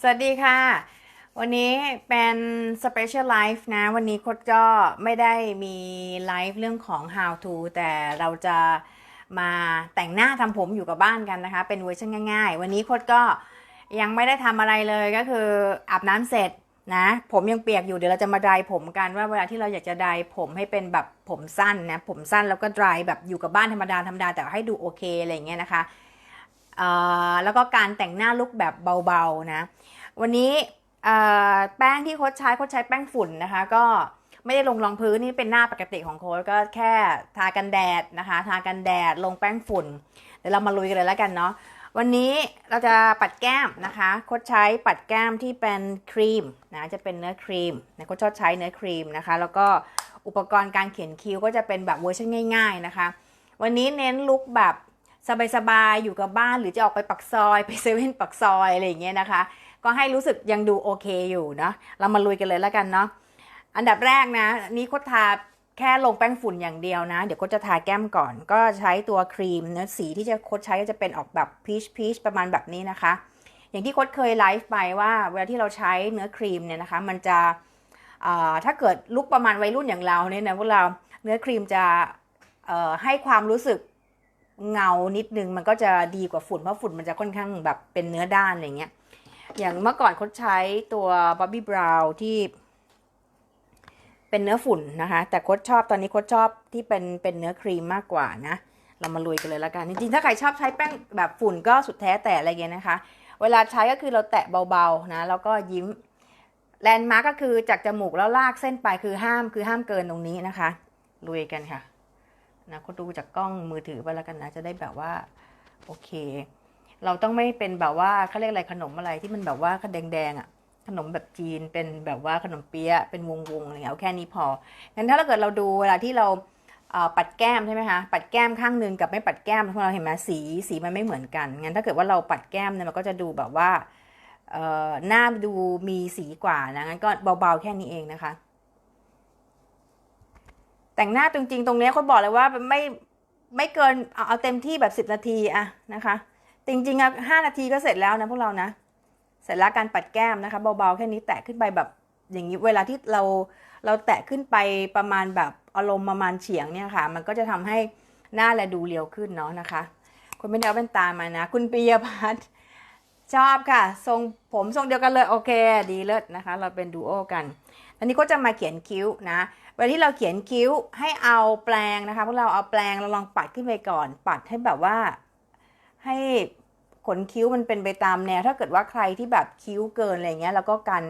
สวัสดีค่ะ วันนี้เป็น Special Life นะ วันนี้โคดก็ไม่ได้มีไลฟ์เรื่องของ how to แต่เราจะมาแต่งหน้าทำผมอยู่กับบ้านกันนะคะ เป็นเวอร์ชันง่าย ๆ วันนี้โคดก็ยังไม่ได้ทำอะไรเลยก็คืออาบน้ำเสร็จนะผมยังเปียกอยู่เดี๋ยวเราจะมาดรายผมกันว่าเวลาที่เราอยากจะดรายผมให้เป็นแบบผมสั้นนะผมสั้นแล้วก็ดรายแบบอยู่กับบ้านธรรมดาธรรมดาแต่ให้ดูโอเคอะไรเงี้ยนะคะ แล้วก็การแต่งหน้าลุกแบบเบาๆนะ วันนี้แป้งที่โค้ชใช้โค้ชใช้แป้งฝุ่นนะคะ ก็ไม่ได้ลงรองพื้นนี่เป็นหน้าปกติของโค้ชก็แค่ทากันแดดนะคะ ทากันแดดลงแป้งฝุ่น เดี๋ยวเรามาลุยกันเลยแล้วกันเนาะวันนี้เราจะปัดแก้มนะคะโค้ชใช้ปัดแก้มที่เป็นครีมนะจะเป็นเนื้อครีมนะโค้ชชอบใช้เนื้อครีมนะคะ แล้วก็อุปกรณ์การเขียนคิ้วก็จะเป็นแบบเวอร์ชันง่าย ๆนะคะ วันนี้เน้นลุคแบบ สบายๆอยู่กับบ้านหรือจะออกไปปักซอย ไปเซเว่นปักซอยอะไรอย่างเงี้ยนะคะ ก็ให้รู้สึกยังดูโอเคอยู่เนาะเรามาลุยกันเลยแล้วกันเนาะอันดับแรกนะนี่โคดทาแค่ลงแป้งฝุ่นอย่างเดียวนะ เดี๋ยวโคดจะทาแก้มก่อน ก็ใช้ตัวครีมเนื้อสีที่จะโคดใช้ก็จะเป็นออกแบบพีชพีชประมาณแบบนี้นะคะ อย่างที่โคดเคยไลฟ์ไปว่า เวลาที่เราใช้เนื้อครีมเนี่ยนะคะ มันจะถ้าเกิดลุกประมาณวัยรุ่นอย่างเราเนี่ยนะพวกเราเนื้อครีมจะให้ความรู้สึก เงานิดนึงมันก็จะดีกว่าฝุ่นเพราะฝุ่นมันจะค่อนข้างแบบเป็นเนื้อด้านอะไรเงี้ย อย่างเมื่อก่อนเขาใช้ตัว Bobbi Brown ที่เป็นเนื้อฝุ่นนะคะ แต่โคดชอบตอนนี้โคดชอบที่เป็นเป็นเนื้อครีมมากกว่านะ เรามาลุยกันเลยละกัน จริงๆ ถ้าใครชอบใช้แป้งแบบฝุ่นก็สุดแท้แต่อะไรเงี้ยนะคะ เวลาใช้ก็คือเราแตะเบาๆนะแล้วก็ยิ้มแลนด์มาร์กก็คือจากจมูกแล้วลากเส้นไปคือห้ามคือห้ามเกินตรงนี้นะคะลุยกันค่ะ นะก็ดูจากกล้องมือถือไปแล้วกันนะ จะได้แบบว่า โอเค เราต้องไม่เป็นแบบว่าเขาเรียกอะไรขนมอะไรที่มันแบบว่าแดงๆอะขนมแบบจีนเป็นแบบว่าขนมเปี๊ยะเป็นวงๆอะไรเงี้ยเอาแค่นี้พองั้นถ้าเราเกิดเราดูเวลาที่เราปัดแก้มใช่ไหมคะปัดแก้มข้างหนึงกับไม่ปัดแก้มพวกเราเห็นไหมสีสีมันไม่เหมือนกันงั้นถ้าเกิดว่าเราปัดแก้มเนี่ยมันก็จะดูแบบว่าหน้าดูมีสีกว่านะงั้นก็เบาๆแค่นี้เองนะคะ แต่งหน้าจริงๆ ตรงนี้ยคนบอกเลยว่าไม่ไม่เกินเอาเอาเต็มที่แบบสิบนาทีอะนะคะ จริงๆอะห้านาทีก็เสร็จแล้วนะพวกเรานะ เสร็จแล้วการปัดแก้มนะคะเบาๆแค่นี้แตะขึ้นไปแบบอย่างนี้เวลาที่เราเราแตะขึ้นไปประมาณแบบอารมณ์ประมาณเฉียงเนี่ยค่ะ มันก็จะทำให้หน้าและดูเรียวขึ้นเนาะนะคะ คุณไม่ได้เอาแว่นตามานะ คุณปียพัฒน์ชอบค่ะ ทรงผมทรงเดียวกันเลยโอเค ดีเลิศนะคะ เราเป็นดูโอกันอันนี้ก็จะมาเขียนคิ้วนะ เวลาที่เราเขียนคิ้วให้เอาแปรงนะคะพวกเราเอาแปรงเราลองปัดขึ้นไปก่อน ปัดให้แบบว่าให้ขนคิ้วมันเป็นไปตามแนว ถ้าเกิดว่าใครที่แบบคิ้วเกินอะไรเงี้ยแล้วก็กัน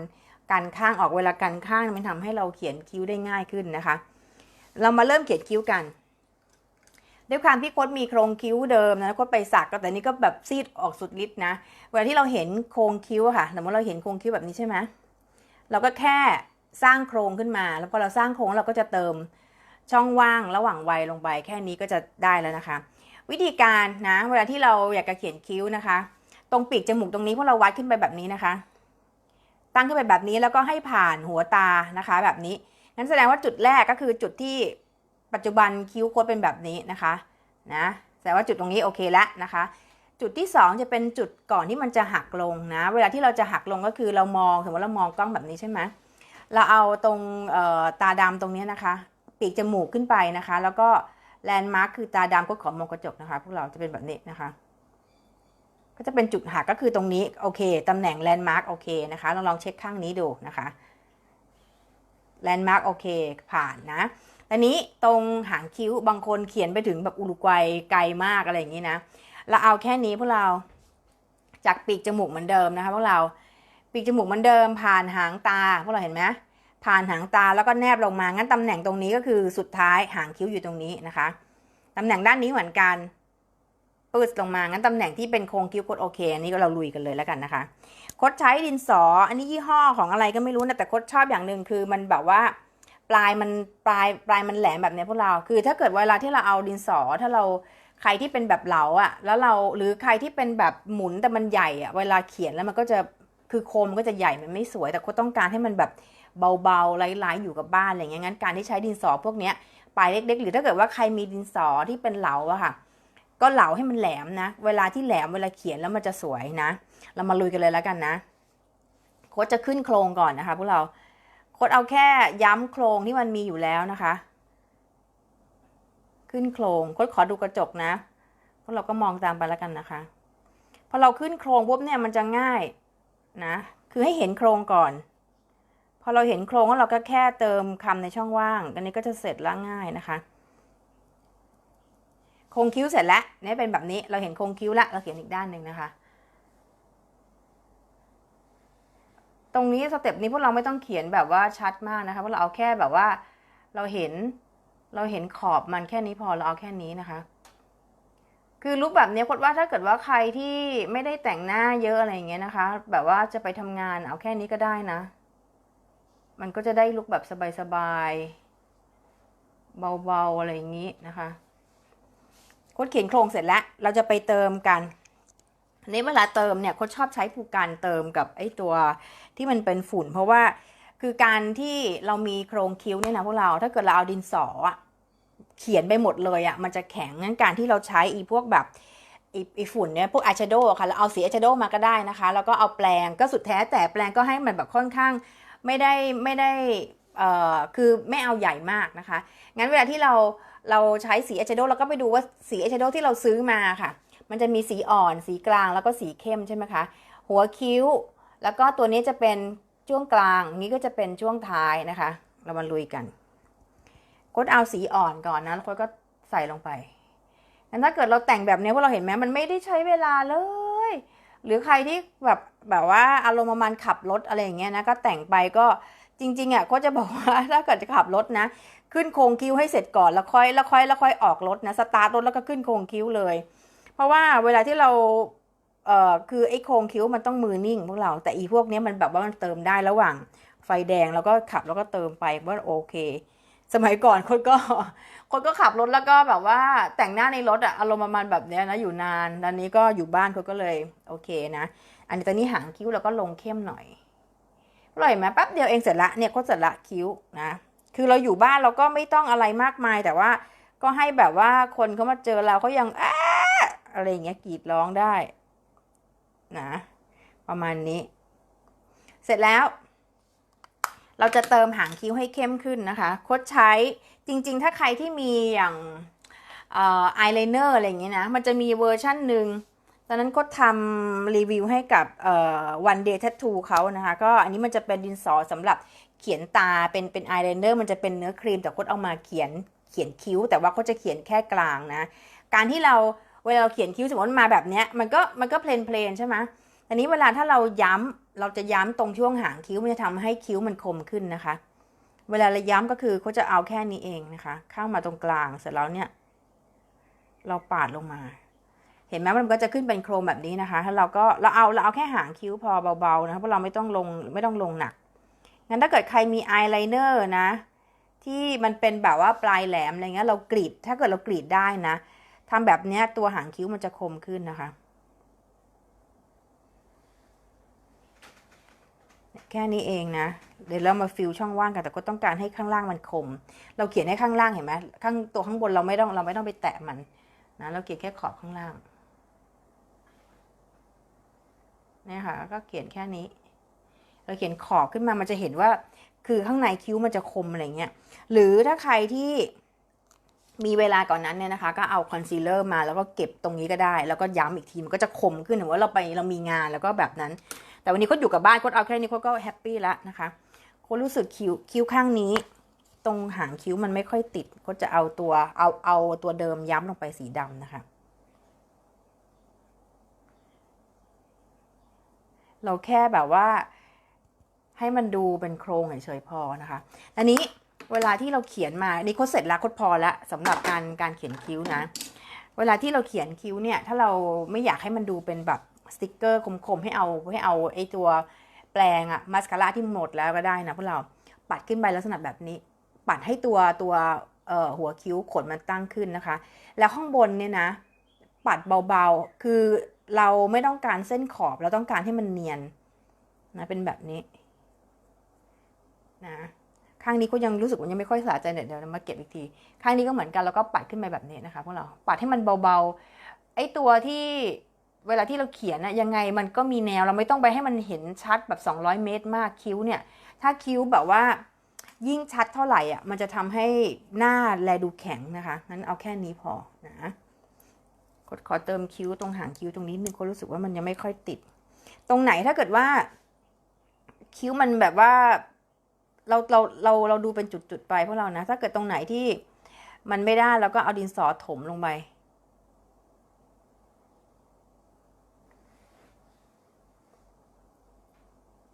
กันข้างออกเวลากันข้างมันทำให้เราเขียนคิ้วได้ง่ายขึ้นนะคะ เรามาเริ่มเขียนคิ้วกันด้วยความที่โคดมีโครงคิ้วเดิมนะโคดไปสักก็แต่นี่ก็แบบซีดออกสุดฤทธิ์นะ เวลาที่เราเห็นโครงคิ้วค่ะสมมติเราเห็นโครงคิ้วแบบนี้ใช่ไหมเราก็แค่ สร้างโครงขึ้นมา แล้วพอเราสร้างโครงเราก็จะเติมช่องว่างระหว่างวัยลงไป แค่นี้ก็จะได้แล้วนะคะ วิธีการนะเวลาที่เราอยากจะเขียนคิ้วนะคะ ตรงปีกจมูกตรงนี้พวกเราวัดขึ้นไปแบบนี้นะคะ ตั้งขึ้นไปแบบนี้แล้วก็ให้ผ่านหัวตานะคะ แบบนี้งั้นแสดงว่าจุดแรกก็คือจุดที่ปัจจุบันคิ้วโคดเป็นแบบนี้นะคะนะแสดงว่าจุดตรงนี้โอเคแล้วนะคะ จุดที่ 2 จะเป็นจุดก่อนที่มันจะหักลงนะ เวลาที่เราจะหักลงก็คือเรามองสมมติเรามองกล้องแบบนี้ใช่ไหม เราเอาตรงตาดำตรงนี้นะคะ ปีกจมูกขึ้นไปนะคะ แล้วก็แลนด์มาร์คคือตาดำก็ขอมองกระจกนะคะ พวกเราจะเป็นแบบนี้นะคะ ก็จะเป็นจุดหักก็คือตรงนี้ โอเคตำแหน่งแลนด์มาร์คโอเคนะคะเราลองเช็คข้างนี้ดูนะคะแลนด์มาร์คโอเคผ่านนะอันนี้ตรงหางคิ้วบางคนเขียนไปถึงแบบอุรุกวัยไกลมากอะไรอย่างนี้นะ เราเอาแค่นี้พวกเราจากปีกจมูกเหมือนเดิมนะคะพวกเรา ปีกจมูกเหมือนเดิม ผ่านหางตาพวกเราเห็นไหมผ่านหางตาแล้วก็แนบลงมางั้นตำแหน่งตรงนี้ก็คือสุดท้ายหางคิ้วอยู่ตรงนี้นะคะตำแหน่งด้านนี้เหมือนกันปืดลงมางั้นตำแหน่งที่เป็นโครงคิ้วโคดโอเคอันนี้ก็เราลุยกันเลยแล้วกันนะคะโคดใช้ดินสอ อันนี้ยี่ห้อของอะไรก็ไม่รู้นะแต่โคดชอบอย่างหนึ่งคือมันแบบว่าปลายมันปลายปลายมันแหลมแบบนี้พวกเรา คือ ถ้าเกิดเวลาที่เราเอาดินสอถ้าเราใครที่เป็นแบบเหลาอะแล้วเราหรือใครที่เป็นแบบหมุนแต่มันใหญ่อะเวลาเขียนแล้วมันก็จะ คือโคมก็จะใหญ่มันไม่สวย แต่โคต้องการให้มันแบบเบาๆไร้ๆอยู่กับบ้านอะไรเงี้ยงั้นการที่ใช้ดินสอพวกเนี้ยปลายเล็ก ๆ หรือถ้าเกิดว่าใครมีดินสอที่เป็นเหลาอะค่ะ ก็เหลาให้มันแหลมนะ เวลาที่แหลมเวลาเขียนแล้วมันจะสวยนะ เรามาลุยกันเลยแล้วกันนะ โค้ดจะขึ้นโครงก่อนนะคะพวกเรา โค้ดเอาแค่ย้ำโครงที่มันมีอยู่แล้วนะคะ ขึ้นโครง โค้ดขอดูกระจกนะพวกเราก็มองตามไปแล้วกันนะคะ พอเราขึ้นโครงปุ๊บเนี่ยมันจะง่าย นะ คือให้เห็นโครงก่อน พอเราเห็นโครงแล้วเราก็แค่เติมคำในช่องว่าง อันนี้ก็จะเสร็จล้วง่ายนะคะ โครงคิ้วเสร็จแล้วเนี่ยเป็นแบบนี้ เราเห็นโครงคิ้วล้วเราเขียนอีกด้านหนึ่งนะคะ ตรงนี้สเต็ปนี้พวกเราไม่ต้องเขียนแบบว่าชัดมากนะคะเพราะเราเอาแค่แบบว่าเราเห็นเราเห็นขอบมันแค่นี้พอเราเอาแค่นี้นะคะ คือลุกแบบนี้คดว่าถ้าเกิดว่าใครที่ไม่ได้แต่งหน้าเยอะอะไรอย่างเงี้ยนะคะ แบบว่าจะไปทำงานเอาแค่นี้ก็ได้นะ มันก็จะได้ลุกแบบสบายๆเบาๆอะไรอย่างนี้นะคะโคดเขียนโครงเสร็จแล้ว เราจะไปเติมกันอันนี้เวลาเติมเนี่ยโคดชอบใช้ผูกการเติมกับไอ้ตัวที่มันเป็นฝุ่น เพราะว่าคือการที่เรามีโครงคิ้วเนี่ยนะพวกเราถ้าเกิดเราเอาดินสออะ เขียนไปหมดเลยอะมันจะแข็งงั้นการที่เราใช้อีพวกแบบอีอีฝุ่นเนี่ยพวกอายแชโดว์ค่ะเราเอาสีอายแชโดว์มาก็ได้นะคะ แล้วก็เอาแปรงก็สุดแท้แต่แปรงก็ให้มันแบบค่อนข้างไม่ได้ไม่ได้เอ่อคือไม่เอาใหญ่มากนะคะ งั้นเวลาที่เราเราใช้สีอายแชโดว์เราก็ไปดูว่าสีอายแชโดว์ที่เราซื้อมาค่ะ มันจะมีสีอ่อน สีกลางแล้วก็สีเข้มใช่ไหมคะ หัวคิ้ว แล้วก็ตัวนี้จะเป็นช่วงกลางนี้ก็จะเป็นช่วงท้ายนะคะ เรามาลุยกัน กดเอาสีอ่อนก่อนนะแล้วก็ใส่ลงไปงั้นถ้าเกิดเราแต่งแบบนี้พวกเราเห็นไหมมันไม่ได้ใช้เวลาเลย หรือใครที่แบบแบบว่าอารมณ์ประมาณขับรถอะไรอย่างเงี้ยนะก็แต่งไปก็จริงๆอะก็จะบอกว่าถ้าเกิดจะขับรถนะ ขึ้นโครงคิ้วให้เสร็จก่อนแล้วค่อยแล้วค่อยแล้วค่อยออกรถนะสตาร์ทรถแล้วก็ขึ้นโครงคิ้วเลย เพราะว่าเวลาที่เราเอ่อคือไอ้โครงคิ้วมันต้องมือนิ่งพวกเราแต่อีพวกนี้มันแบบว่ามันเติมได้ระหว่างไฟแดงแล้วก็ขับแล้วก็เติมไปว่าโอเค สมัยก่อนคนก็คนก็ขับรถแล้วก็แบบว่าแต่งหน้าในรถอะอารมณ์ประมาณแบบเนี้ยนะอยู่นานตอนนี้ก็อยู่บ้านคนก็เลยโอเคนะ อันนี้ตอนนี้หางคิ้วเราก็ลงเข้มหน่อยอร่อยไหมแป๊บเดียวเองเสร็จละเนี่ยก็เสร็จละคิ้วนะคือเราอยู่บ้านเราก็ไม่ต้องอะไรมากมายแต่ว่าก็ให้แบบว่าคนเขามาเจอเราเขายังอ้าอะไรอย่างเงี้ยกรีดร้องได้นะประมาณนี้ เสร็จแล้ว เราจะเติมหางคิ้วให้เข้มขึ้นนะคะโคดใช้จริงๆ ถ้าใครที่มีอย่างอายไลเนอร์อะไรอย่างเงี้ยนะ มันจะมีเวอร์ชั่นหนึ่งตอนนั้นก็ทำรีวิวให้กับวันเดย์ t ท t ทูเขานะคะ ก็อันนี้มันจะเป็นดินสอสำหรับเขียนตาเป็นเป็นอายไลเนอร์มันจะเป็นเนื้อครีมแต่โคดเอามาเขียนเขียนคิ้ว แต่ว่าก็จะเขียนแค่กลางนะ การที่เราเวลาเราเขียนคิ้วสมมติมาแบบเนี้ยมันก็มันก็เพลนเพลนใช่ไหมอันนี้เวลาถ้าเราย้ำ เราจะย้ำตรงช่วงหางคิ้วมันจะทำให้คิ้วมันคมขึ้นนะคะ เวลาเราย้ำก็คือเขาจะเอาแค่นี้เองนะคะ เข้ามาตรงกลางเสร็จแล้วเนี่ย เราปาดลงมา เห็นไหมมันก็จะขึ้นเป็นโครงแบบนี้นะคะถ้าเราก็เราเอาเราเอาแค่หางคิ้วพอเบาๆนะเพราะเราไม่ต้องลงไม่ต้องลงหนักงั้นถ้าเกิดใครมีอายไลเนอร์นะ ที่มันเป็นแบบว่าปลายแหลมอะไรเงี้ยเรากรีด ถ้าเกิดเรากรีดได้นะทำแบบเนี้ยตัวหางคิ้วมันจะคมขึ้นนะคะ แค่นี้เองนะเดี๋ยวเรามาฟิลช่องว่างกันแต่ก็ต้องการให้ข้างล่างมันคม เราเขียนให้ข้างล่างเห็นไหมข้างตัวข้างบนเราไม่ต้องเราไม่ต้องไปแตะมันนะเราเขียนแค่ขอบข้างล่างนี่ค่ะก็เขียนแค่นี้ เราเขียนขอบขึ้นมามันจะเห็นว่า คือข้างในคิ้วมันจะคมอะไรเงี้ยหรือถ้าใครที่มีเวลาก่อนนั้นเนี่ยนะคะ ก็เอาคอนซีลเลอร์มาแล้วก็เก็บตรงนี้ก็ได้ แล้วก็ย้ำอีกทีมันก็จะคมขึ้นถึงว่าเราไปเรามีงานแล้วก็แบบนั้น แต่วันนี้ก็อยู่กับบ้านก็เอาแค่นี้ก็แฮปปี้แล้วนะคะก็รู้สึกคิ้วคิ้วข้างนี้ ตรงหางคิ้วมันไม่ค่อยติด ก็จะเอาตัวเอาเอาตัวเดิมย้ำลงไปสีดำนะคะ เราแค่แบบว่าให้มันดูเป็นโครงเฉยๆพอนะคะอันนี้เวลาที่เราเขียนมานี่ก็เสร็จแล้วก็พอและสำหรับการการเขียนคิ้วนะ เวลาที่เราเขียนคิ้วเนี่ย ถ้าเราไม่อยากให้มันดูเป็นแบบ สติกเกอร์คมๆให้เอาให้เอาไอตัวแปลงอะมาสคาร่าที่หมดแล้วก็ได้นะพวกเราปัดขึ้นไปลักษณะแบบนี้ ปัดให้ตัวตัวเอ่อหัวคิ้วขนมันตั้งขึ้นนะคะ แล้วข้างบนเนี่ยนะ ปัดเบาๆ คือเราไม่ต้องการเส้นขอบ เราต้องการให้มันเนียนนะเป็นแบบนี้นะข้างนี้ก็ยังรู้สึกว่ายังไม่ค่อยสะใจเดี๋ยวมาเก็บอีกที ข้างนี้ก็เหมือนกันแล้วก็ปัดขึ้นไปแบบนี้นะคะพวกเราปัดให้มันเบาๆไอ้ตัวที่ เวลาที่เราเขียนนะยังไงมันก็มีแนวเราไม่ต้องไปให้มันเห็นชัดแบบ 200 เมตรมากคิ้วเนี่ย ถ้าคิ้วแบบว่ายิ่งชัดเท่าไหร่อะมันจะทำให้หน้าแลดูแข็งนะคะงั้นเอาแค่นี้พอนะขอขอเติมคิ้วตรงหางคิ้วตรงนี้นึงก็รู้สึกว่ามันยังไม่ค่อยติด ตรงไหนถ้าเกิดว่า คิ้วมันแบบว่าเราเราเราเราดูเป็นจุดๆไปพวกเรานะ ถ้าเกิดตรงไหนที่มันไม่ได้เราก็เอาดินสอถมลงไป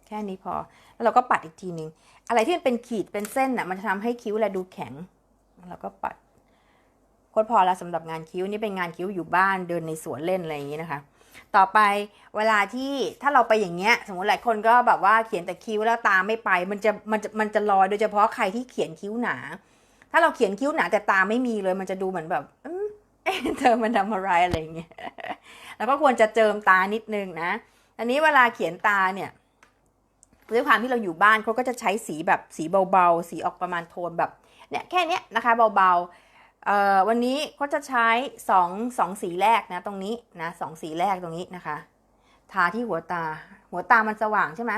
แค่นี้พอ แล้วเราก็ปัดอีกทีหนึ่งอะไรที่มันเป็นขีดเป็นเส้นน่ะมันจะทำให้คิ้วแลดูแข็งแล้วก็ปัดโคตรพอแล้วสำหรับงานคิ้วนี่เป็นงานคิ้วอยู่บ้านเดินในสวนเล่นอะไรอย่างนี้นะคะ ต่อไปเวลาที่ถ้าเราไปอย่างเงี้ย สมมติหลายคนก็แบบว่าเขียนแต่คิ้วแล้วตาไม่ไป มันจะมันจะมันจะลอยโดยเฉพาะใครที่เขียนคิ้วหนา ถ้าเราเขียนคิ้วหนาแต่ตาไม่มีเลย มันจะดูเหมือนแบบเอ๊ะเธอมันทำอะไรอะไรอย่างเงี้ยแล้วก็ควรจะเจิมตานิดนึงนะอันนี้เวลาเขียนตาเนี่ย ด้วยความที่เราอยู่บ้านเขาก็จะใช้สีแบบสีเบาๆ สีออกประมาณโทนแบบเนี่ยแค่นี้นะคะเบาๆวันนี้เขาจะใช้สองสองสีแรกนะตรงนี้นะสองสีแรกตรงนี้นะคะ ทาที่หัวตา หัวตามันสว่างใช่ไหม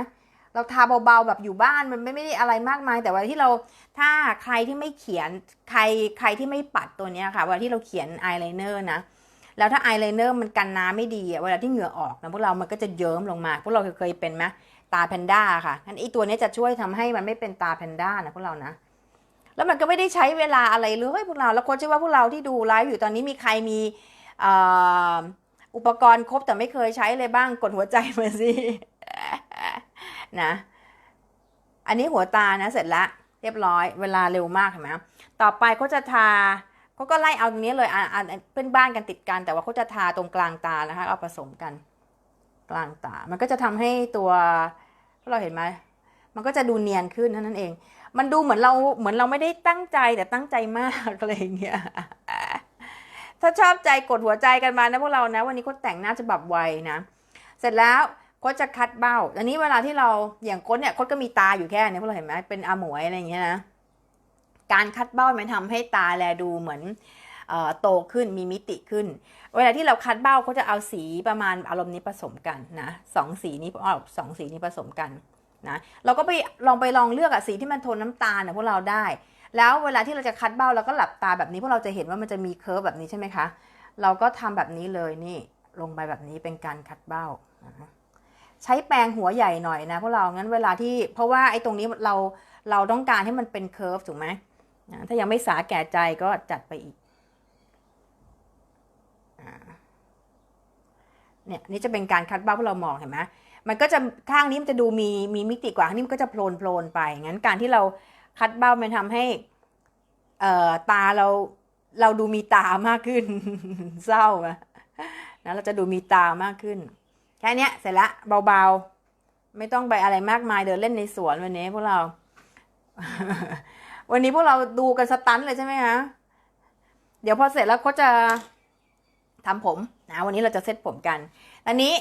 เราทาเบาๆแบบอยู่บ้านมันไม่ไม่ได้อะไรมากมาย แต่วลาที่เราถ้าใครที่ไม่เขียนใครใครที่ไม่ปัดตัวเนี้ยค่ะเวลาที่เราเขียนอายไลเนอร์นะแล้วถ้าอายไลเนอร์มันกันน้ำไม่ดีอะเวลาที่เหงื่อออกนะพวกเรามันก็จะเยิ้มลงมา พวกเราเคยเป็นไหม ตาแพนด้าค่ะงั้นไอตัวนี้จะช่วยทำให้มันไม่เป็นตาแพนด้านะพวกเรานะ แล้วมันก็ไม่ได้ใช้เวลาอะไรเลยพวกเรา แล้วโค้ชเชื่อว่าพวกเราที่ดูไลฟ์อยู่ตอนนี้มีใครมีอ,อุปกรณ์ครบแต่ไม่เคยใช้เลยบ้างกดหัวใจมาสินะ อันนี้หัวตานะเสร็จละเรียบร้อยเวลาเร็วมากเห็นไหมต่อไปเขาจะทาเขาก็ไล่เอาตรงนี้เลยอ่าเพื่อนบ้านกันติดกัน แต่ว่าเขาจะทาตรงกลางตานะคะเอาผสมกัน กลางตา มันก็จะทำให้ตัว เราเห็นไหมมันก็จะดูเนียนขึ้นเท่านั้นเอง มันดูเหมือนเราเหมือนเราไม่ได้ตั้งใจแต่ตั้งใจมากอะไรอย่างเงี้ย ถ้าชอบใจกดหัวใจกันมานะพวกเรานะ วันนี้ก็แต่งหน้าฉบับไวนะ เสร็จแล้วก็จะคัดเบ้า อันนี้เวลาที่เราอย่างก้นเนี่ยก้นก็มีตาอยู่แค่นี้พวกเราเห็นไหมเป็นอาหมวยอะไรอย่างเงี้ยนะ การคัดเบ้ามันทำให้ตาแลดูเหมือน โตขึ้นมีมิติขึ้น เวลาที่เราคัดเบ้าเขาจะเอาสีประมาณอารมณ์นี้ผสมกันนะสองสีนี้เอาสองสีนี้ผสมกันนะเราก็ไปลองไปลองเลือกอะสีที่มันโทนน้ำตาลนะพวกเราได้ แล้วเวลาที่เราจะคัดเบ้าเราก็หลับตาแบบนี้พวกเราจะเห็นว่ามันจะมีเคิร์ฟแบบนี้ใช่ไหมคะเราก็ทำแบบนี้เลยนี่ลงไปแบบนี้เป็นการคัดเบ้าใช้แปรงหัวใหญ่หน่อยนะพวกเรางั้นเวลาที่เพราะว่าไอ้ตรงนี้เราเราต้องการให้มันเป็นเคิร์ฟถูกไหมถ้ายังไม่สาแก่ใจก็จัดไปอีกอ่า เนี่ยนี่จะเป็นการคัดเบ้าพวกเรามองเห็นไหมมันก็จะข้างนี้มันจะดูมีมีมิติกว่าข้างนี้มันก็จะโพลนโพลนไปงั้นการที่เราคัดเบ้ามันทำให้เอ่อตาเราเราดูมีตามากขึ้น เศร้าอะนะเราจะดูมีตามากขึ้นแค่นี้เสร็จละเบาๆ ไม่ต้องไปอะไรมากมายเดินเล่นในสวนวันนี้พวกเรา วันนี้พวกเราดูกันสตันเลยใช่ไหมคะเดี๋ยวพอเสร็จแล้วเขาจะทำผม นะวันนี้เราจะเซตผมกันอันนี้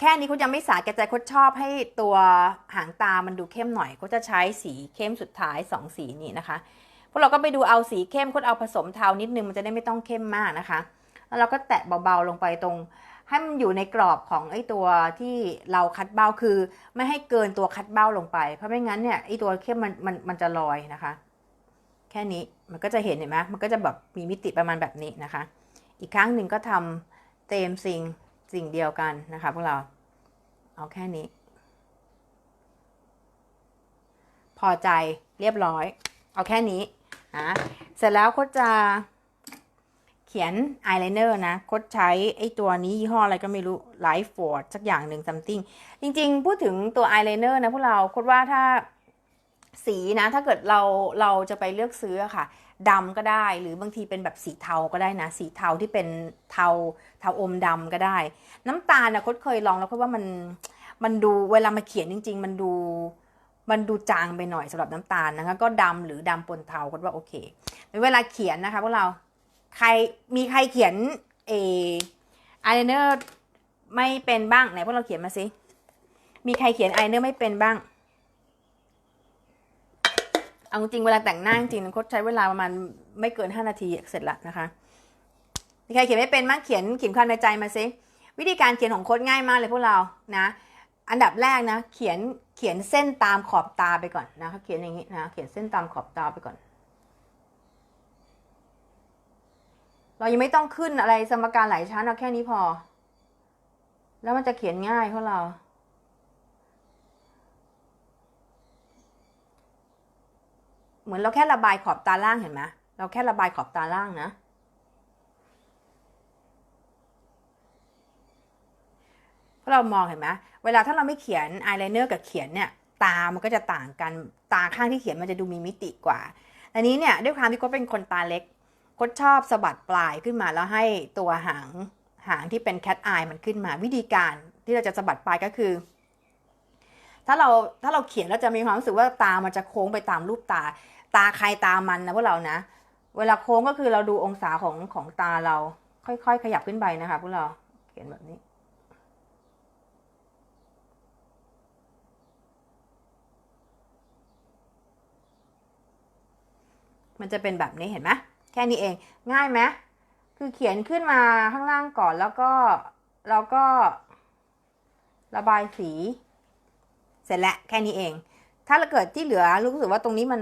แค่นี้เขายังไม่สาแก่ใจเขาชอบให้ตัวหางตามันดูเข้มหน่อยเขาจะใช้สีเข้มสุดท้ายสองสีนี้นะคะ พวกเราก็ไปดูเอาสีเข้มคดเอาผสมเทานิดนึงมันจะได้ไม่ต้องเข้มมากนะคะ แล้วเราก็แตะเบาๆลงไปตรงให้มันอยู่ในกรอบของไอ้ตัวที่เราคัดเบ้าคือ ไม่ให้เกินตัวคัดเบ้าลงไป เพราะไม่งั้นเนี่ยไอ้ตัวเข้มมันมันมันจะลอยนะคะ แค่นี้มันก็จะเห็นเห็นไหมมันก็จะแบบมีมิติประมาณแบบนี้นะคะ อีกครั้งหนึ่งก็ทำ เตมสิ่งสิ่งเดียวกันนะคะพวกเรา เอาแค่นี้ พอใจเรียบร้อย เอาแค่นี้นะเสร็จแล้วก็จะเขียนอายไลเนอร์นะคดใช้ไอ้ตัวนี้ยี่ห้ออะไรก็ไม่รู้ไลฟ์ฟอร์ดสักอย่างหนึ่ง something จริง ๆ พูดถึงตัวอายไลเนอร์นะพวกเราคดว่าถ้าสีนะ ถ้าเกิดเราเราจะไปเลือกซื้อค่ะ ดำก็ได้ หรือบางทีเป็นแบบสีเทาก็ได้นะ สีเทาที่เป็นเทาเทาอมดำก็ได้ น้ำตาลนะคดเคยลองแล้วคดว่ามันมันดูเวลามาเขียนจริง ๆ มันดูมันดูจางไปหน่อยสำหรับน้ำตาลนะคะ ก็ดำหรือดำปนเทาก็ว่าโอเคเวลาเขียนนะคะพวกเราใครมีใครเขียนเอไลเนอร์ไม่เป็นบ้างไหนพวกเราเขียนมาสิมีใครเขียนไลเนอร์ไม่เป็นบ้าง เอาจริงเวลาแต่งหน้าจริงโค้ชใช้เวลาประมาณไม่เกินห้านาทีเสร็จละนะคะมีใครเขียนไม่เป็นบ้างเขียนเขียนความในใจมาสิวิธีการเขียนของโค้ดง่ายมากเลยพวกเรานะ อันดับแรกนะ เขียนเขียนเส้นตามขอบตาไปก่อนนะเขาเขียนอย่างนี้นะเขียนเส้นตามขอบตาไปก่อน เรายังไม่ต้องขึ้นอะไรสมการหลายชั้นเอาแค่นี้พอ แล้วมันจะเขียนง่ายพวกเรา เหมือนเราแค่ระบายขอบตาล่างเห็นไหมเราแค่ระบายขอบตาล่างนะเพราะเรามองเห็นไหมเวลาถ้าเราไม่เขียนอายไลเนอร์กับเขียนเนี่ย ตา มันก็จะต่างกัน ตาข้างที่เขียนมันจะดูมีมิติกว่า อันนี้เนี่ยด้วยความที่เขาเป็นคนตาเล็กเขาชอบสะบัดปลายขึ้นมาแล้วให้ตัวหางหางที่เป็นแคทอายมันขึ้นมาวิธีการที่เราจะสะบัดปลายก็คือ ถ้าเราถ้าเราเขียนเราจะมีความรู้สึกว่าตามันจะโค้งไปตามรูปตา ตาใครตามันนะพวกเรานะ เวลาโค้งก็คือเราดูองศาของของตาเรา ค่อยๆ ขยับขึ้นไปนะคะพวกเราเขียนแบบนี้มันจะเป็นแบบนี้เห็นไหมแค่นี้เอง ง่ายไหมคือเขียนขึ้นมาข้างล่างก่อนแล้วก็ แล้วก็ ระบายสี เสร็จแล้วแค่นี้เอง ถ้าเราเกิดที่เหลือรู้สึกว่าตรงนี้มัน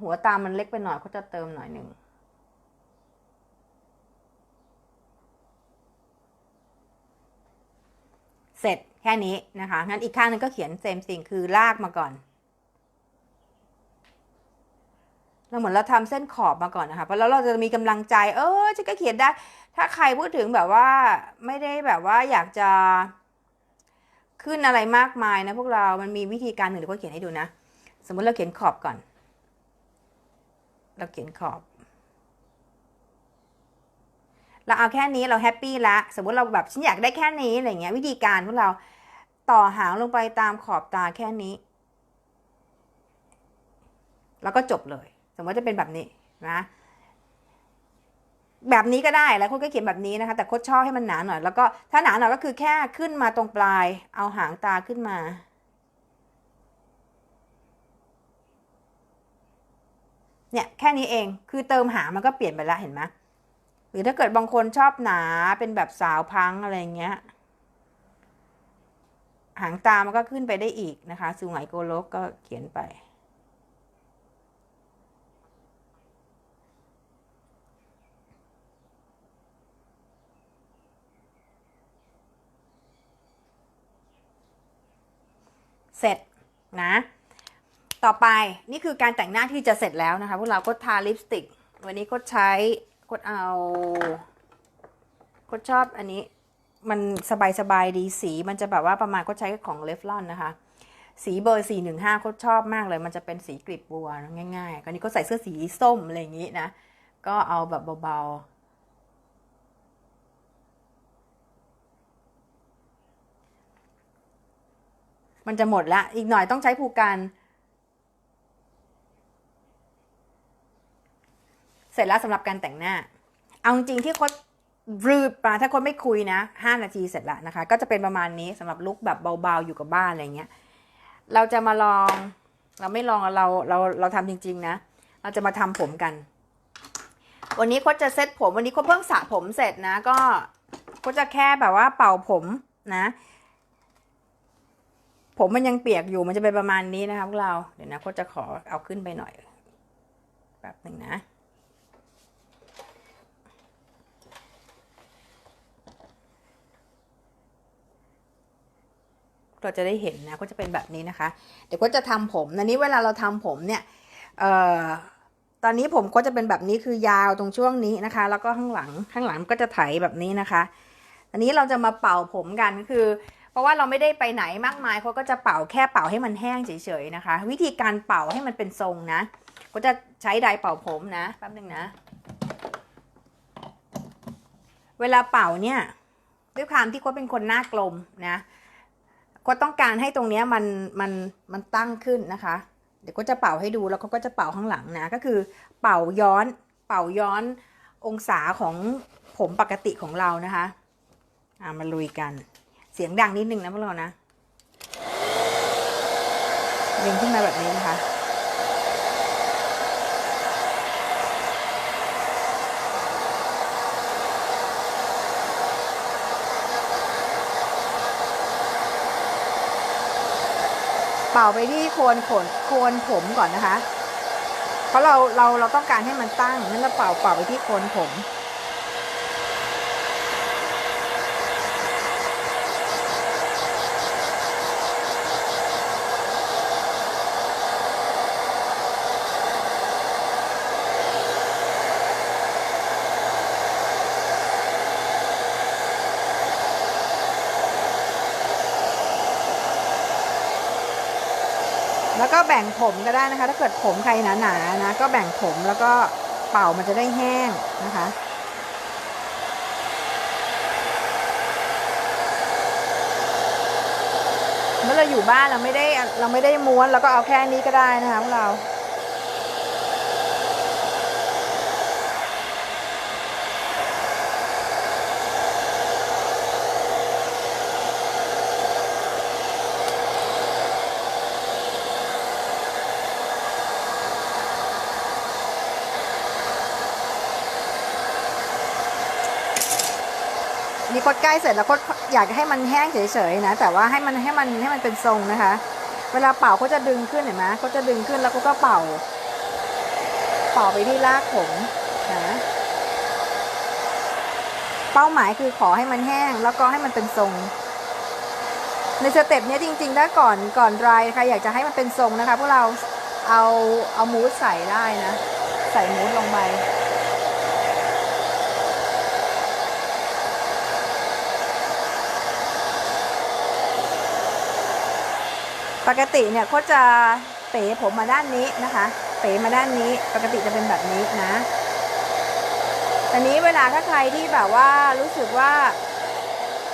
หัวตามันเล็กไปหน่อยก็จะเติมหน่อยหนึ่งเสร็จแค่นี้นะคะ งั้นอีกข้างนึงก็เขียนเซมสิ่งคือลากมาก่อนเราเหมือนเราทำเส้นขอบมาก่อนนะคะเพราะแล้วเราจะมีกำลังใจ เออฉันก็เขียนได้ ถ้าใครพูดถึงแบบว่าไม่ได้แบบว่าอยากจะ ขึ้นอะไรมากมายนะพวกเรา มันมีวิธีการหนึ่งเดี๋ยวก็เขียนให้ดูนะ สมมติเราเขียนขอบก่อน เราเขียนขอบ เราเอาแค่นี้เราแฮปปี้ละ สมมติเราแบบฉันอยากได้แค่นี้อะไรเงี้ย วิธีการพวกเราต่อหางลงไปตามขอบตาแค่นี้ แล้วก็จบเลย สมมติจะเป็นแบบนี้นะ แบบนี้ก็ได้แล้วคนก็เขียนแบบนี้นะคะ แต่โคดชอบให้มันหนาหน่อย แล้วก็ถ้าหนาหน่อยก็คือแค่ขึ้นมาตรงปลาย เอาหางตาขึ้นมาเนี่ยแค่นี้เองคือเติมหางมันก็เปลี่ยนไปแล้วเห็นไหมหรือถ้าเกิดบางคนชอบหนาเป็นแบบสาวพังอะไรเงี้ย หางตามันก็ขึ้นไปได้อีกนะคะสูงไหโกโลกก็เขียนไป เสร็จนะ ต่อไปนี่คือการแต่งหน้าที่จะเสร็จแล้วนะคะ พวกเราก็ทาลิปสติก วันนี้ก็ใช้กดเอาก็ชอบอันนี้มันสบายสบายดีสี มันจะแบบว่าประมาณก็ใช้ของเลฟลอนนะคะ สีเบอร์สี่หนึ่งห้าก็ชอบมากเลย มันจะเป็นสีกลีบบัวง่ายๆก็นี้ก็ใส่เสื้อสีส้มอะไรอย่างนี้นะ ก็เอาแบบเบาๆ มันจะหมดละ อีกหน่อยต้องใช้ภูการ เสร็จแล้วสำหรับการแต่งหน้า เอาจริงที่คดรืบมาถ้าคนไม่คุยนะห้านาทีเสร็จแล้วนะคะ ก็จะเป็นประมาณนี้สำหรับลุกแบบเบาๆอยู่กับบ้านอะไรเงี้ย เราจะมาลองเราไม่ลองเราเราเราทำจริง ๆ นะ เราจะมาทำผมกัน วันนี้โคดจะเซ็ตผม วันนี้โคดเพิ่งสระผมเสร็จนะ ก็โคดจะแค่แบบว่าเป่าผมนะ ผมมันยังเปียกอยู่มันจะเป็นประมาณนี้นะคะพวกเรา เดี๋ยวนะโคดจะขอเอาขึ้นไปหน่อยแบบหนึ่งนะ เราจะได้เห็นนะก็จะเป็นแบบนี้นะคะ เดี๋ยวก็จะทำผมอันนี้เวลาเราทำผมเนี่ยเอ่อตอนนี้ผมก็จะเป็นแบบนี้คือยาวตรงช่วงนี้นะคะ แล้วก็ข้างหลังข้างหลังก็จะไถแบบนี้นะคะ อันนี้เราจะมาเป่าผมกันคือ เพราะว่าเราไม่ได้ไปไหนมากมายเขาก็จะเป่าแค่เป่าให้มันแห้งเฉยๆนะคะ วิธีการเป่าให้มันเป็นทรงนะ ก็จะใช้ไดร์เป่าผมนะแป๊บนึงนะ เวลาเป่าเนี่ยด้วยความที่เขาเป็นคนหน้ากลมนะก็ต้องการให้ตรงเนี้ยมันมันมันตั้งขึ้นนะคะ เดี๋ยวก็จะเป่าให้ดูแล้วเขาก็จะเป่าข้างหลังนะ ก็คือเป่าย้อนเป่าย้อนองศาของผมปกติของเรานะคะ อ่ามาลุยกัน เสียงดังนิดนึงนะพวกเรานะเล็งขึ้นมาแบบนี้นะคะเป่าไปที่โคนขนโคนผมก่อนนะคะ เพราะเราเราเราต้องการให้มันตั้งนั้นเราเป่าเป่าไปที่โคนผม ก็แบ่งผมก็ได้นะคะ ถ้าเกิดผมใครหนาๆนะ ก็แบ่งผมแล้วก็เป่ามันจะได้แห้งนะคะเมื่อเราอยู่บ้านเราไม่ได้เราไม่ได้ม้วนเราก็เอาแค่นี้ก็ได้นะคะพวกเรา คดใกล้เสร็จแล้วคดอยากให้มันแห้งเฉยๆนะ แต่ว่าให้มันให้มันให้มันเป็นทรงนะคะ เวลาเป่าเขาจะดึงขึ้นเห็นไหมเขาจะดึงขึ้นแล้วเขาก็เป่า เป่าไปที่รากผมนะเป้าหมายคือขอให้มันแห้งแล้วก็ให้มันเป็นทรง ในสเต็ปนี้จริงๆถ้าก่อนก่อนดรายใครอยากจะให้มันเป็นทรงนะคะพวกเราเอาเอามูสใส่ได้นะ ใส่มูสลงไป ปกติเนี่ยเขาจะเป๋ผมมาด้านนี้นะคะ เป๋มาด้านนี้ ปกติจะเป็นแบบนี้นะแต่นี้เวลาถ้าใครที่แบบว่ารู้สึกว่า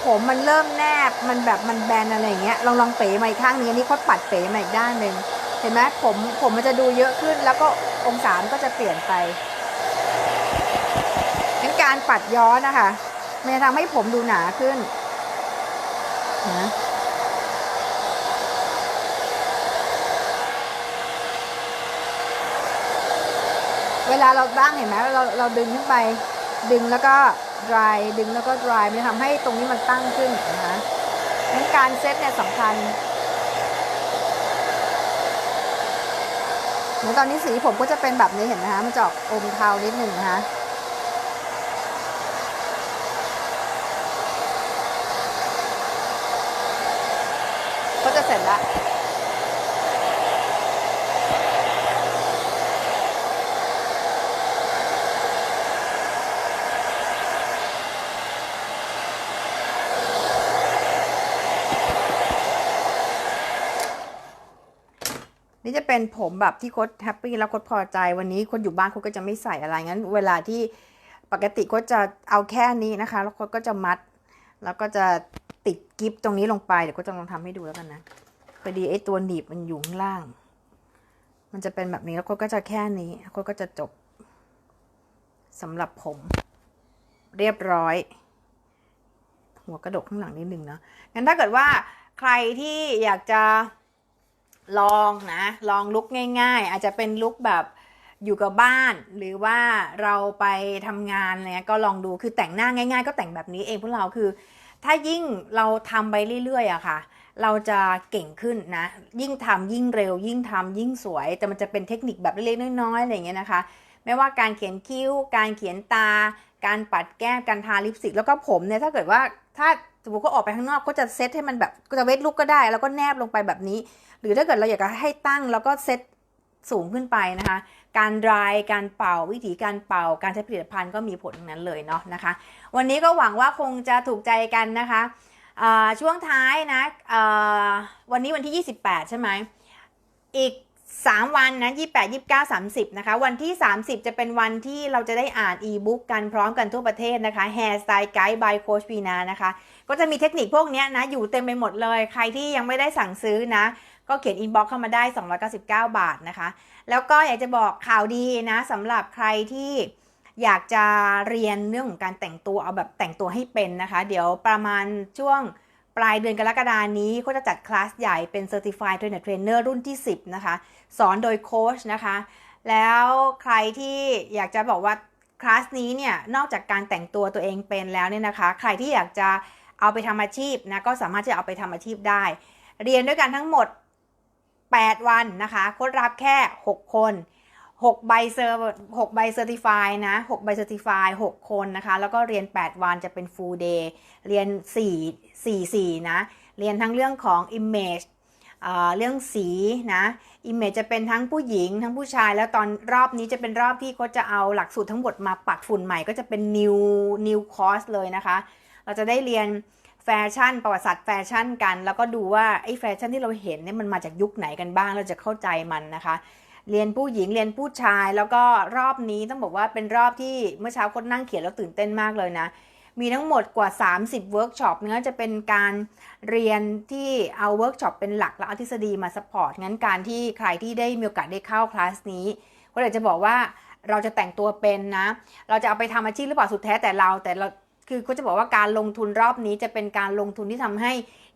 ผมมันเริ่มแนบมันแบบมันแบนอะไรเงี้ยลองลองเป๋มาอีกข้างนึงอันนี้เขาปัดเป๋มาอีกด้านหนึ่งเห็นไหมผมผมมันจะดูเยอะขึ้น แล้วก็องศามก็จะเปลี่ยนไปงั้นการปัดย้อนนะคะมันจะทำให้ผมดูหนาขึ้นนะ เวลาเราตั้งเห็นไหมเราเราดึงขึ้นไป ดึงแล้วก็ dry ดึงแล้วก็ dry มันทำให้ตรงนี้มันตั้งขึ้นนะคะงั้นการเซตเนี่ยสำคัญเหมือนตอนนี้สีผมก็จะเป็นแบบนี้เห็นไหมคะมันจะออกอมเทานิดหนึ่งนะคะก็จะเสร็จแล้ว เป็นผมแบบที่โค้ดแฮปปี้แล้วโค้ดพอใจวันนี้คนอยู่บ้านโค้ดก็จะไม่ใส่อะไรงั้น เวลาที่ปกติโค้ดจะเอาแค่นี้นะคะ แล้วโค้ดก็จะมัด แล้วก็จะติดกิฟตรงนี้ลงไปเดี๋ยวโค้ดจะลองทำให้ดูแล้วกันนะพอดีไอ้ตัวหนีบมันอยู่ข้างล่าง มันจะเป็นแบบนี้แล้วโค้ดก็จะแค่นี้โค้ดก็จะจบสำหรับผม เรียบร้อย หัวกระดกข้างหลังนิดนึงนะงั้นถ้าเกิดว่าใครที่อยากจะ ลองนะ ลองลุกง่าย ๆ อาจจะเป็นลุกแบบอยู่กับบ้าน หรือว่าเราไปทำงานอะไรเนี่ยก็ลองดูคือแต่งหน้าง่าย ๆ ก็แต่งแบบนี้เองพวกเราคือ ถ้ายิ่งเราทำไปเรื่อยๆอะค่ะ เราจะเก่งขึ้นนะ ยิ่งทำยิ่งเร็ว ยิ่งทำยิ่งสวย แต่มันจะเป็นเทคนิคแบบเล็กๆน้อยๆอะไรอย่างเงี้ยนะคะ ไม่ว่าการเขียนคิ้ว การเขียนตา การปัดแก้มการทาลิปสติกแล้วก็ผมเนี่ยถ้าเกิดว่าถ้า มมติเขาออกไปข้างนอกก็จะเซตให้มันแบบก็จะเวทลุกก็ได้ แล้วก็แนบลงไปแบบนี้ หรือถ้าเกิดเราอยากจะให้ตั้งแล้วก็เซตสูงขึ้นไปนะคะ การดรายการเป่า วิธีการเป่า การใช้ผลิตภัณฑ์ก็มีผลนั้นเลยเนาะนะคะ วันนี้ก็หวังว่าคงจะถูกใจกันนะคะช่วงท้ายนะวันนี้วันที่ 28 ใช่ไหมอีก 3 วันนะ28 29 30 นะคะ วันที่ 30 จะเป็นวันที่เราจะได้อ่านอีบุ๊กกันพร้อมกันทั่วประเทศนะคะ Hair Style Guide by Coach Pina นะคะ ก็จะมีเทคนิคพวกนี้นะ อยู่เต็มไปหมดเลย ใครที่ยังไม่ได้สั่งซื้อนะ ก็เขียนอินบ็อกซ์เข้ามาได้ 299 บาทนะคะ แล้วก็อยากจะบอกข่าวดีนะสำหรับใครที่อยากจะเรียนเรื่องของการแต่งตัวเอาแบบแต่งตัวให้เป็นนะคะ เดี๋ยวประมาณช่วงปลายเดือนกรกฎานี้เขาจะจัดคลาสใหญ่เป็น Certified Trainer Trainer รุ่นที่ 10 นะคะ สอนโดยโค้ชนะคะ แล้วใครที่อยากจะบอกว่าคลาสนี้เนี่ย นอกจากการแต่งตัวตัวเองเป็นแล้วเนี่ยนะคะ ใครที่อยากจะ เอาไปทำอาชีพนะก็สามารถที่จะเอาไปทำอาชีพได้ เรียนด้วยกันทั้งหมด 8 วันนะคะโค้ดรับแค่ 6 คน6ใบเซอร์6ใบเซอร์ติฟายนะ6ใบเซอร์ติฟาย6คนนะคะ แล้วก็เรียน 8 วันจะเป็น full day เรียน 4 4 4 นะ เรียนทั้งเรื่องของ image เอ่อเรื่องสีนะ image จะเป็นทั้งผู้หญิงทั้งผู้ชาย แล้วตอนรอบนี้จะเป็นรอบที่เขาจะเอาหลักสูตรทั้งหมดมาปัดฝุ่นใหม่ก็จะเป็น new new course เลยนะคะ เราจะได้เรียนแฟชั่นประวัติศาสตร์แฟชั่นกัน แล้วก็ดูว่าไอ้แฟชั่นที่เราเห็นเนี่ยมันมาจากยุคไหนกันบ้าง เราจะเข้าใจมันนะคะ เรียนผู้หญิงเรียนผู้ชาย แล้วก็รอบนี้ต้องบอกว่าเป็นรอบที่เมื่อเช้าคนนั่งเขียนแล้วตื่นเต้นมากเลยนะ มีทั้งหมดกว่า 30เวิร์กช็อปเนื้อจะเป็นการเรียนที่เอาเวิร์กช็อปเป็นหลักแล้วเอาทฤษฎีมาสปอร์ตงั้นการที่ใครที่ได้มีโอกาสได้เข้าคลาสนี้ก็เลยจะบอกว่าเราจะแต่งตัวเป็นนะ เราจะเอาไปทำอาชีพหรือเปล่าสุดแท้แต่เราแต่เรา คือเขาจะบอกว่าการลงทุนรอบนี้จะเป็นการลงทุนที่ทำให้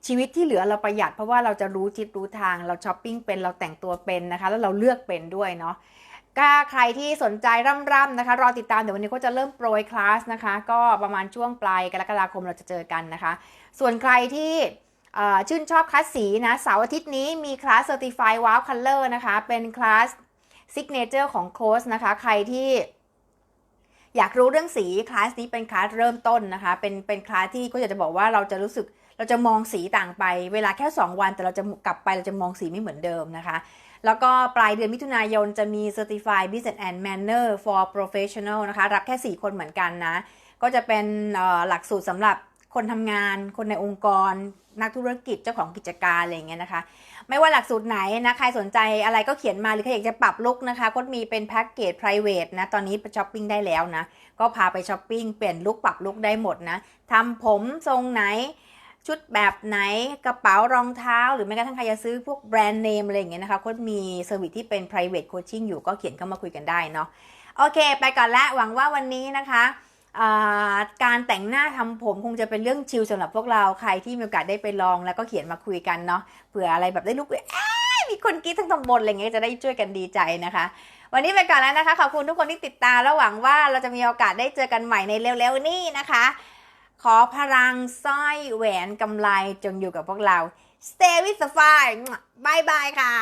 ชีวิตที่เหลือเราประหยัด เพราะว่าเราจะรู้จิตรู้ทาง เราช้อปปิ้งเป็นเราแต่งตัวเป็นนะคะ แล้วเราเลือกเป็นด้วยเนาะก็ใครที่สนใจร่ำๆนะคะ รอติดตามเดี๋ยววันนี้ก็จะเริ่มโปรยคลาสนะคะ ก็ประมาณช่วงปลายกรกฎาคมเราจะเจอกันนะคะ ส่วนใครที่ชื่นชอบคลาสสีนะเสาร์อาทิตย์นี้มีคลาส Certified Wow Color นะคะ เป็นคลาส Signature ของโค้ชนะคะ ใครที่ อยากรู้เรื่องสีคลาสนี้เป็นคลาสเริ่มต้นนะคะ เป็นเป็นคลาสที่ก็อยากจะบอกว่าเราจะรู้สึกเราจะมองสีต่างไป เวลาแค่ 2 วัน แต่เราจะกลับไปเราจะมองสีไม่เหมือนเดิมนะคะ แล้วก็ปลายเดือนมิถุนายนจะมี Certified Business and Manner for Professional นะคะ รับแค่ 4 คนเหมือนกันนะ ก็จะเป็นหลักสูตรสำหรับ คนทำงาน คนในองค์กร นักธุรกิจเจ้าของกิจการอะไรอย่างเงี้ยนะคะ ไม่ว่าหลักสูตรไหนนะใครสนใจอะไรก็เขียนมาหรือใครอยากจะปรับลุกนะคะก็มีเป็นแพ็กเกจ private นะตอนนี้ไปช้อปปิ้งได้แล้วนะก็พาไปช้อปปิ้งเปลี่ยนลุกปรับลุกได้หมดนะทำผมทรงไหนชุดแบบไหนกระเป๋ารองเท้า หรือแม้กระทั่งใครจะซื้อพวกแบรนด์เนมอะไรอย่างเงี้ยนะคะก็มีเซอร์วิสที่เป็น private coaching อยู่ก็เขียนเข้ามาคุยกันได้เนาะโอเค ไปก่อนละหวังว่าวันนี้นะคะ การแต่งหน้าทำผมคงจะเป็นเรื่องชิลสำหรับพวกเราใครที่มีโอกาสได้ไปลองแล้วก็เขียนมาคุยกันเนาะเผื่ออะไรแบบได้ลุกเอ้ยมีคนกรีดทั้งตำบลอะไรเงี้ยจะได้ช่วยกันดีใจนะคะ วันนี้ไปก่อนแล้วนะคะ ขอบคุณทุกคนที่ติดตามแล้วหวังว่าเราจะมีโอกาสได้เจอกันใหม่ในเร็วๆนี้นะคะ ขอพลังสร้อยแหวนกำไลจงอยู่กับพวกเรา Stay with the fire บายบายค่ะ